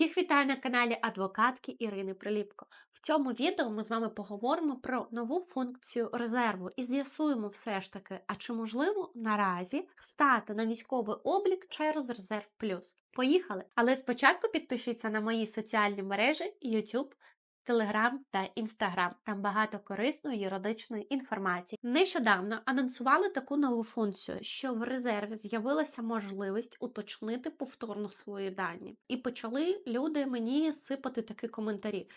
Всіх вітаю на каналі адвокатки Ірини Приліпко. В цьому відео ми з вами поговоримо про нову функцію резерву і з'ясуємо все ж таки, а чи можливо наразі стати на військовий облік через резерв плюс. Поїхали! Але спочатку підпишіться на мої соціальні мережі YouTube, Телеграм та Інстаграм. Там багато корисної юридичної інформації. Нещодавно анонсували таку нову функцію, що в резерві з'явилася можливість уточнити повторно свої дані. І почали люди мені сипати такі коментарі.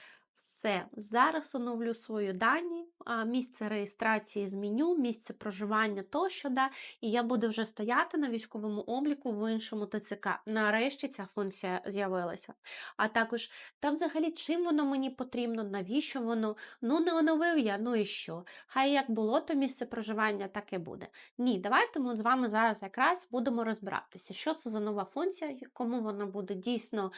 Все, зараз оновлю свої дані, місце реєстрації зміню, місце проживання тощо, да, і я буду вже стояти на військовому обліку в іншому ТЦК. Нарешті ця функція з'явилася. А також, та взагалі, чим воно мені потрібно, навіщо воно? Ну, не оновив я, ну і що? Хай як було, то місце проживання, так і буде. Ні, давайте ми з вами зараз якраз будемо розбиратися, що це за нова функція, кому вона буде дійсно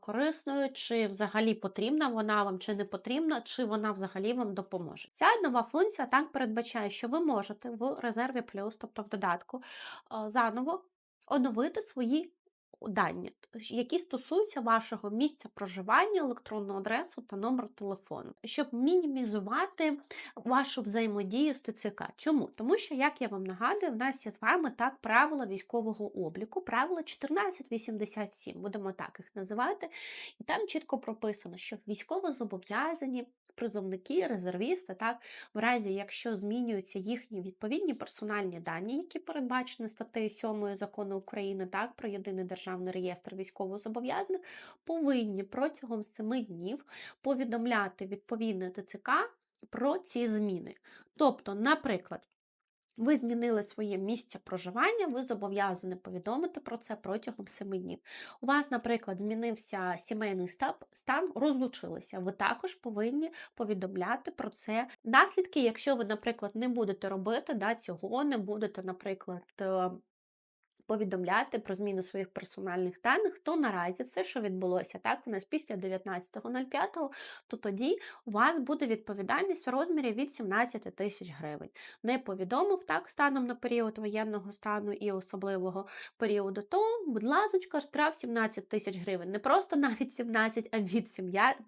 корисною, чи взагалі потрібна вона вам, чи не потрібна, чи вона взагалі вам допоможе. Ця нова функція так передбачає, що ви можете в резерві плюс, тобто в додатку, заново оновити свої дані, які стосуються вашого місця проживання, електронну адресу та номер телефону, щоб мінімізувати вашу взаємодію з ТЦК. Чому? Тому що, як я вам нагадую, в нас є з вами так правила військового обліку, правила 1487, будемо так їх називати, і там чітко прописано, що військово зобов'язані призовники, резервісти, так, в разі, якщо змінюються їхні відповідні персональні дані, які передбачені статтею 7 закону України, так, про єдиний державний реєстр військовозобов'язаних, повинні протягом 7 днів повідомляти відповідне ТЦК про ці зміни. Тобто, наприклад, ви змінили своє місце проживання, ви зобов'язані повідомити про це протягом 7 днів. У вас, наприклад, змінився сімейний стан, розлучилися. Ви також повинні повідомляти про це наслідки, якщо ви, наприклад, не будете робити да, цього, не будете, наприклад, е, повідомляти про зміну своїх персональних даних, то наразі все, що відбулося, так, у нас після 19.05, то тоді у вас буде відповідальність в розмірі від 17 тисяч гривень. Не повідомив так станом на період воєнного стану і особливого періоду, то, будь ласка, штраф 17 тисяч гривень. Не просто навіть 17, а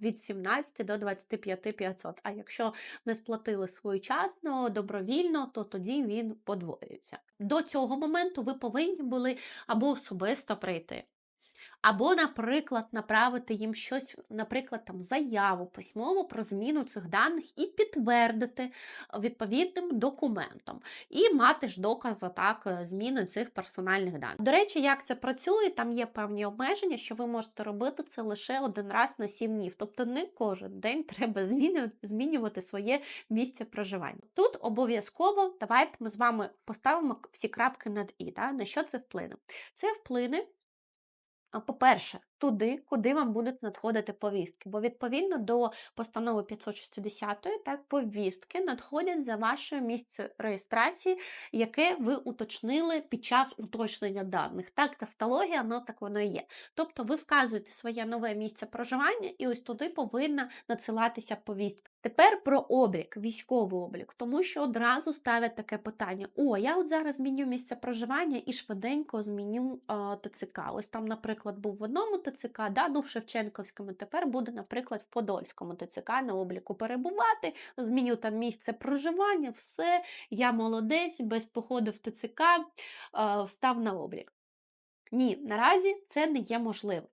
від 17 до 25 500. А якщо не сплатили своєчасно, добровільно, то тоді він подвоюється. До цього моменту ви повинні були або особисто прийти. Або, наприклад, направити їм щось, наприклад, там заяву письмову про зміну цих даних і підтвердити відповідним документом, і мати ж докази так, е, зміни цих персональних даних. До речі, як це працює, там є певні обмеження, що ви можете робити це лише один раз на сім днів. Тобто не кожен день треба змінювати своє місце проживання. Тут обов'язково давайте ми з вами поставимо всі крапки над і. Да? На що це вплине? Це вплине. По-перше, туди, куди вам будуть надходити повістки. Бо відповідно до постанови 560 так, повістки надходять за вашою місцем реєстрації, яке ви уточнили під час уточнення даних. Так, тавтологія, ну так воно і є. Тобто ви вказуєте своє нове місце проживання, і ось туди повинна надсилатися повістка. Тепер про облік, військовий облік, тому що одразу ставлять таке питання: о, я от зараз зміню місце проживання і швиденько зміню ТЦК. Ось там, наприклад, був в одному ТЦК, да, ну в Шевченківському, тепер буде, наприклад, в Подольському ТЦК на обліку перебувати, зміню там місце проживання, все, я молодець, без походу в ТЦК став на облік. Ні, наразі це не є можливим.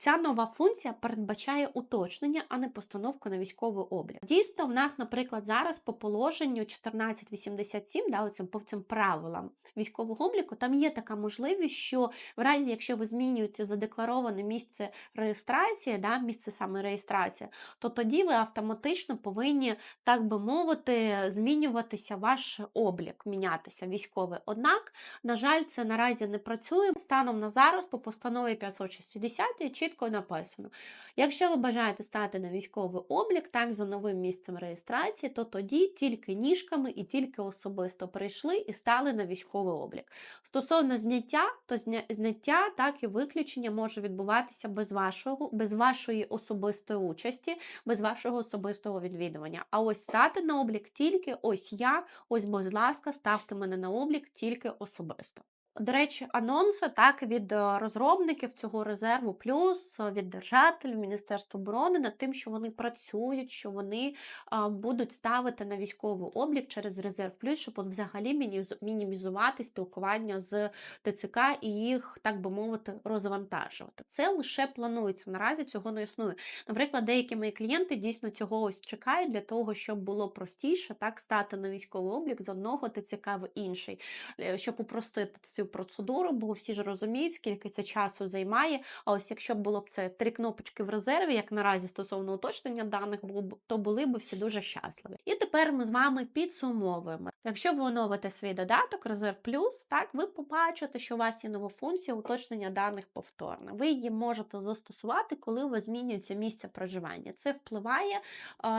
Ця нова функція передбачає уточнення, а не постановку на військовий облік. Дійсно, в нас, наприклад, зараз по положенню 1487, да, оцим, по цим правилам військового обліку, там є така можливість, що в разі, якщо ви змінюєте задеклароване місце реєстрації, да, місце саме реєстрації, то тоді ви автоматично повинні, так би мовити, змінюватися ваш облік, мінятися військовий. Однак, на жаль, це наразі не працює. Станом на зараз по постанові 560 чи чітко написано. Якщо ви бажаєте стати на військовий облік, так за новим місцем реєстрації, то тоді тільки ніжками і тільки особисто прийшли і стали на військовий облік. Стосовно зняття, то зняття, так і виключення може відбуватися без вашого, без вашої особистої участі, без вашого особистого відвідування. А ось стати на облік тільки ось я, ось, будь ласка, ставте мене на облік тільки особисто. До речі, анонси так від е, розробників цього резерву, плюс е, від держателів Міністерства оборони над тим, що вони працюють, що вони а, будуть ставити на військовий облік через резерв плюс, щоб взагалі мінімізувати спілкування з ТЦК і їх, так би мовити, розвантажувати. Це лише планується. Наразі цього не існує. Наприклад, деякі мої клієнти дійсно цього ось чекають для того, щоб було простіше так стати на військовий облік з одного ТЦК в інший, е, щоб упростити цю процедуру, бо всі ж розуміють, скільки це часу займає. А ось якщо б було б це три кнопочки в резерві, як наразі стосовно уточнення даних, то були б всі дуже щасливі. І тепер ми з вами підсумовуємо. Якщо ви оновите свій додаток Резерв Плюс, так ви побачите, що у вас є нова функція уточнення даних повторно. Ви її можете застосувати, коли у вас змінюється місце проживання. Це впливає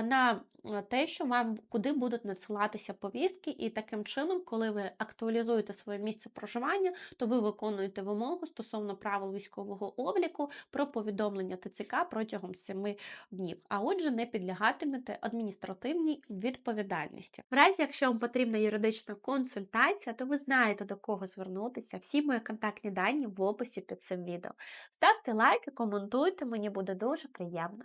на те, що вам куди будуть надсилатися повістки, і таким чином, коли ви актуалізуєте своє місце проживання, то ви виконуєте вимогу стосовно правил військового обліку про повідомлення ТЦК протягом 7 днів. А отже, не підлягатимете адміністративній відповідальності. В разі, якщо вам потрібна юридична консультація, то ви знаєте до кого звернутися. Всі мої контактні дані в описі під цим відео. Ставте лайки, коментуйте, мені буде дуже приємно.